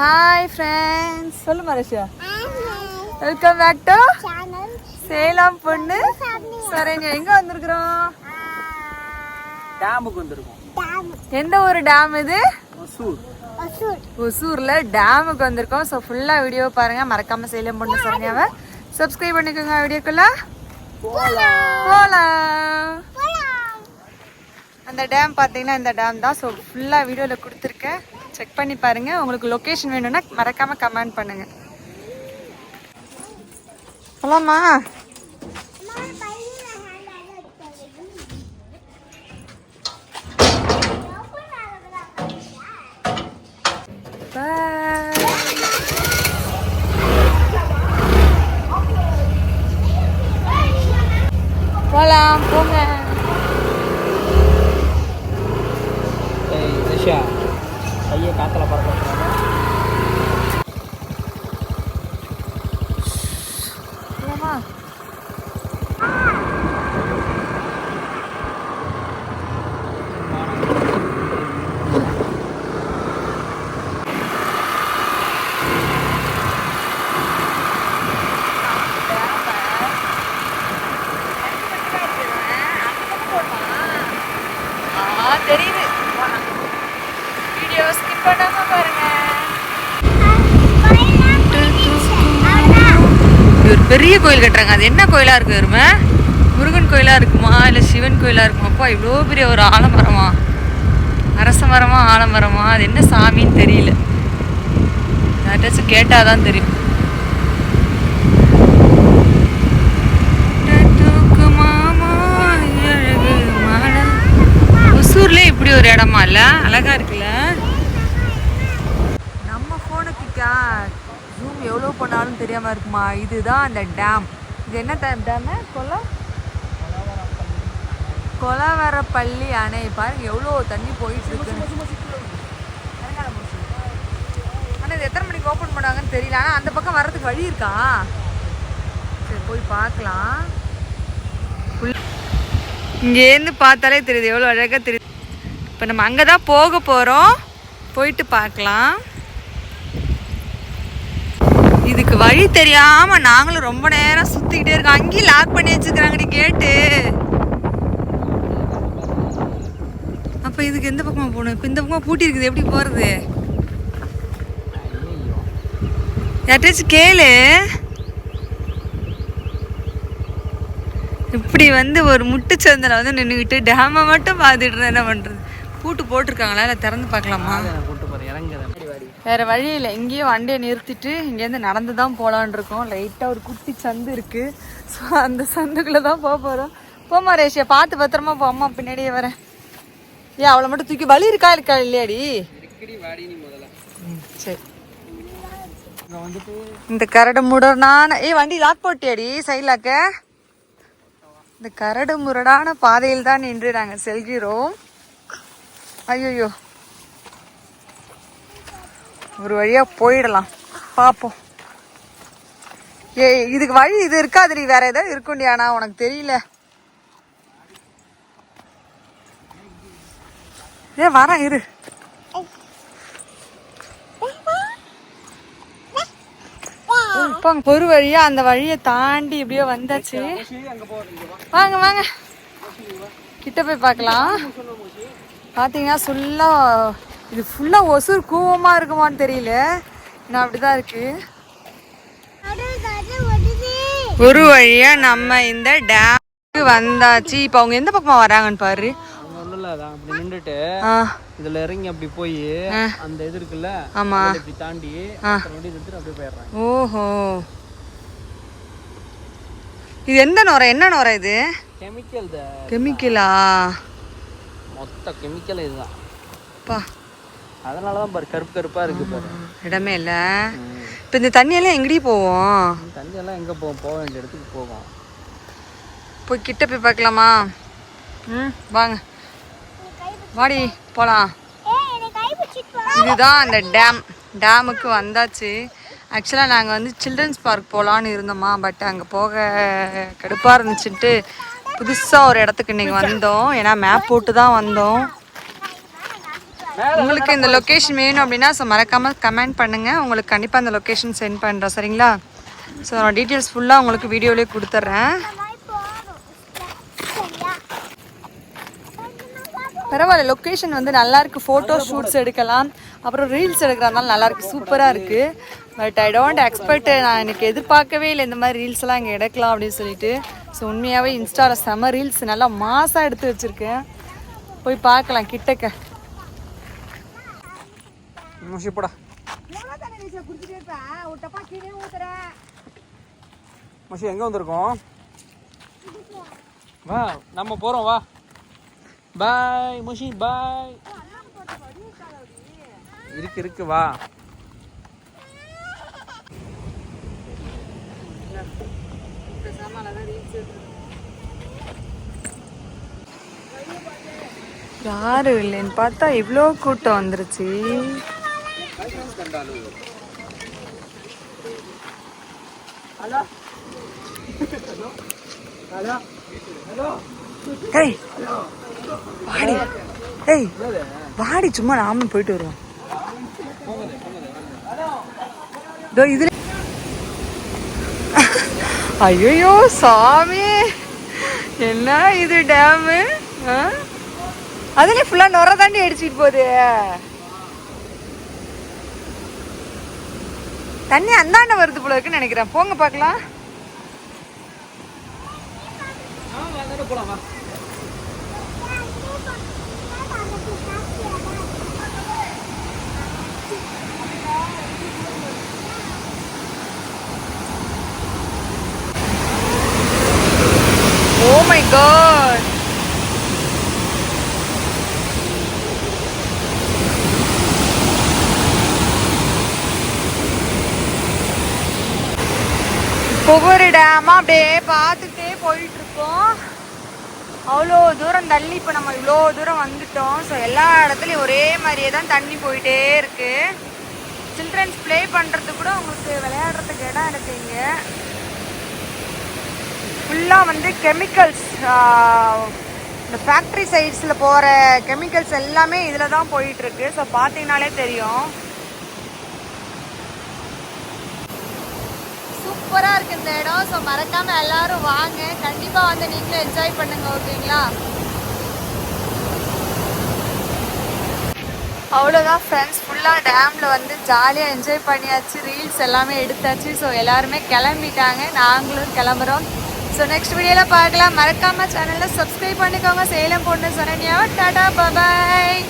Hi friends சொல்லு மரேஷா welcome back to Salem பொண்ணு. சரிங்க எங்க வந்திருக்கிறோம்? டேமுக்கு வந்திருக்கோம். எந்த ஒரு டேம் இது? ஒசூர். ஒசூர்ல டேமுக்கு வந்திருக்கோம். ஸோ ஃபுல்லா வீடியோ பாருங்க. மறக்காம சேலம் பொண்ணு சரிኛவ சப்ஸ்கிரைப் பண்ணிக்கோங்க வீடியோக்குள்ள போலாம். அந்த டேம் பார்த்தீங்கன்னா இந்த டேம் தான். ஸோ ஃபுல்லாக வீடியோவில் கொடுத்துருக்கேன். செக் பண்ணி பாருங்க. உங்களுக்கு லொக்கேஷன் வேணும்னா மறக்காம கமெண்ட் பண்ணுங்க. போலாமா Bye. போலாம் போங்க ஏய் நிஷா கையை காத்துல பறக்க வச்சுறாங்க போலாமா ஆ தெரியுது வீடியோ ஸ்கிப் பண்ணாம பாருங்க ஒரு பெரிய கோயில் கட்டுறாங்க. அது என்ன கோயிலா இருக்கு வருமே முருகன் கோயிலா இருக்குமா? இல்ல சிவன் கோயிலா இருக்குமாப்பா இவ்வளோ பெரிய ஒரு ஆலமரமா? அரச மரமா ஆலமரமா? அது என்ன சாமின்னு தெரியல. யார்ட்டாச்சும் கேட்டாதான் தெரியும். டட்டுக்கு இப்படி ஒரு இடமா இல்ல? அழகா இருக்கு. தெரியாமல் இருக்குமா? இதுதான் அந்த டேம் இது என்ன டேமு கொல்ல கொலவரப்பள்ளி அணை. பாருங்க எவ்வளோ தண்ணி போயிட்டு இருக்கு ஆனால் இது எத்தனை மணிக்கு ஓப்பன் பண்ணாங்கன்னு தெரியல. ஆனால் அந்த பக்கம் வர்றதுக்கு வழி இருக்கா? சரி போய் பார்க்கலாம். இங்கேருந்து பார்த்தாலே தெரியுது எவ்வளோ அழகாக தெரியுது. இப்போ நம்ம அங்கே தான் போக போகிறோம் போயிட்டு பார்க்கலாம் இதுக்கு வழி தெரியாமல் நாங்களும் ரொம்ப நேரம் சுற்றிக்கிட்டே இருக்கோம். அங்கேயும் லாக் பண்ணி வச்சிருக்கிறாங்கடி கேட்டு அப்போ இதுக்கு எந்த பக்கமாக போகணும்? இப்போ இந்த பக்கமாக பூட்டி இருக்குது. எப்படி போகிறது யார்ட்டாச்சும் கேளு. இப்படி வந்து ஒரு முட்டுச்சந்தில் வந்து நின்றுக்கிட்டு டேமை மட்டும் பார்த்துட்டு என்ன பண்ணுறது பூட்டு போட்டிருக்காங்களா? இல்லை திறந்து பார்க்கலாமா நான் கூட்டு போறேன் இறங்குறேன் வேற வழி இல்லை. இங்கேயும் வண்டியை நிறுத்திட்டு இங்கேருந்து நடந்து தான் போகலான் இருக்கோம். லைட்டாக ஒரு குட்டி சந்து இருக்கு. ஸோ அந்த சந்துக்குள்ளே தான் போக போகிறோம் போமா ரேஷியா பார்த்து பத்திரமா போ. அம்மா பின்னாடியே வரேன். ஏன் அவளை மட்டும் தூக்கி வலி இருக்கா இருக்கா இல்லையாடி? சரி. இந்த கரடு முரடான ஏய் வண்டி லாக் போட்டியாடி சைலாக்க இந்த கரடு முரடான பாதையில் தான் நின்று நாங்கள் செல்கிறோம். ஐயோ ஒரு வழியா போயிடலாம். பார்ப்போம் ஏய் இதுக்கு வழி இது இருக்காதுடி. வேற ஏதாவது இருக்குண்டியானா உனக்கு தெரியல. ஏ வரேன் இரு. இப்போ ஒரு வழியா அந்த வழியை தாண்டி இப்படியே வந்தாச்சு. வாங்க வாங்க. கிட்ட போய் பார்க்கலாம். பார்த்தீங்கன்னா ஃபுல்லாக இது ஃபுல்லாக ஒசூர் கூவமாக இருக்குமான்னு தெரியல. நான் அப்படிதான் இருக்கு. ஒரு வழியா நம்ம இந்த டேமுக்கு வந்தாச்சு. இப்போ அவங்க எந்த பக்கமாக வராங்கன்னு பாரு. அப்படி நின்றுட்டு இதுல இறங்கி அப்படி போய் அந்த இது இருக்குல்ல ஆமா. இப்படி தாண்டி அப்படியே போயிடுறாங்க. ஓஹோ. இது எந்த நுரை? என்ன நுரை இது? கெமிக்கல் கெமிக்கலா மொத்த கெமிக்கல் இதுதான். பா. அதனாலதான் பாரு கருப்பு கருப்பா இருக்கு பாரு. இடமே இல்லை. இப்போ இந்த தண்ணியெல்லாம் எங்கடி போவோம்? இந்த தண்ணி எல்லாம் எங்க போகும் போக வேண்டிய இடத்துக்கு போகும் போய் கிட்ட போய் பார்க்கலாமா? ம் வாங்க. வாடி போகலாம் இதுதான் அந்த டேம். டேமுக்கு வந்தாச்சு. ஆக்சுவலாக நாங்கள் வந்து சில்ட்ரன்ஸ் பார்க் போகலான்னு இருந்தோமா பட் அங்கே போக கடுப்பாக இருந்துச்சுன்ட்டு புதுசாக ஒரு இடத்துக்கு இன்றைக்கி வந்தோம். ஏன்னா மேப் போட்டு தான் வந்தோம். உங்களுக்கு இந்த லொக்கேஷன் வேணும் அப்படின்னா ஸோ மறக்காமல் கமெண்ட் பண்ணுங்கள் உங்களுக்கு கண்டிப்பாக அந்த லொக்கேஷன் சென்ட் பண்ணுறேன் சரிங்களா? ஸோ நான் டீட்டெயில்ஸ் ஃபுல்லாக உங்களுக்கு வீடியோலேயே கொடுத்துட்றேன். பரவாயில்ல லொக்கேஷன் வந்து நல்லா இருக்கு. ஃபோட்டோ ஷூட்ஸ் எடுக்கலாம். அப்புறம் ரீல்ஸ் எடுக்கிறதுனால நல்லா இருக்கு. சூப்பராக இருக்கு. பட் ஐ டோன்ட் எக்ஸ்பெக்ட் நான் எனக்கு எதிர்பார்க்கவே இல்லை இந்த மாதிரி ரீல்ஸ் எல்லாம் இங்கே எடுக்கலாம் அப்படின்னு சொல்லிட்டு. ஸோ உண்மையாகவே இன்ஸ்டாவில் செம ரீல்ஸ் நல்லா மாசாக எடுத்து வச்சிருக்கேன். போய் பார்க்கலாம் கிட்டக்க. முஷி போடா. முஷி எங்கே வந்திருக்கோம்? வா நம்ம போகிறோம் வா. பாய் முஷி பாய் இருக்கு இருக்கு வா. யாரும் இல்லைன்னு பார்த்தா இவ்வளோ கூட்டம் வந்துருச்சு. ஏய் வாடி. ஏய் வாடி சும்மா நாமளும் போயிட்டு வருவோம். இதோ இதுல ஐயோ சாமி. என்ன இது டேமு? அதுலயே ஃபுல்லா நுர தாண்டி அடிச்சுட்டு போகுது. தண்ணி அந்தாண்ட வருது போல இருக்குன்னு நினைக்கிறேன். போங்க பார்க்கலாம். போலாம் ஓ மை காட் ஒவ்வொரு டேமா அப்படியே பார்த்துட்டே போயிட்டு இருக்கோம் அவ்வளோ தூரம் தள்ளி இப்போ நம்ம இவ்வளோ தூரம் வந்துட்டோம். ஸோ எல்லா இடத்துலையும் ஒரே மாதிரியே தான் தண்ணி போயிட்டே இருக்கு. சில்ட்ரன்ஸ் ப்ளே பண்ணுறது கூட உங்களுக்கு விளையாடுறதுக்கு இடம் இருக்கு இங்கே. ஃபுல்லாக வந்து கெமிக்கல்ஸ் இந்த ஃபேக்ட்ரி சைட்ஸில் போகிற கெமிக்கல்ஸ் எல்லாமே இதில் தான் போயிட்டுருக்கு. ஸோ பார்த்தீங்கனாலே தெரியும். சூப்பராக இருக்கு இந்த இடம். ஸோ மறக்காமல் எல்லாரும் வாங்க. கண்டிப்பாக வந்து நீங்களும் என்ஜாய் பண்ணுங்க ஓகேங்களா அவ்வளோதான் ஃப்ரெண்ட்ஸ் ஃபுல்லாக டேமில் வந்து ஜாலியாக என்ஜாய் பண்ணியாச்சு. ரீல்ஸ் எல்லாமே எடுத்தாச்சு. ஸோ எல்லாருமே கிளம்பிட்டாங்க. நாங்களும் கிளம்புறோம். ஸோ நெக்ஸ்ட் வீடியோவில் பார்க்கலாம். மறக்காமல் சேனலில் சப்ஸ்கிரைப் பண்ணிக்கோங்க. சேலம் பொண்ணு சொன்னியாவை டாடா பபாய்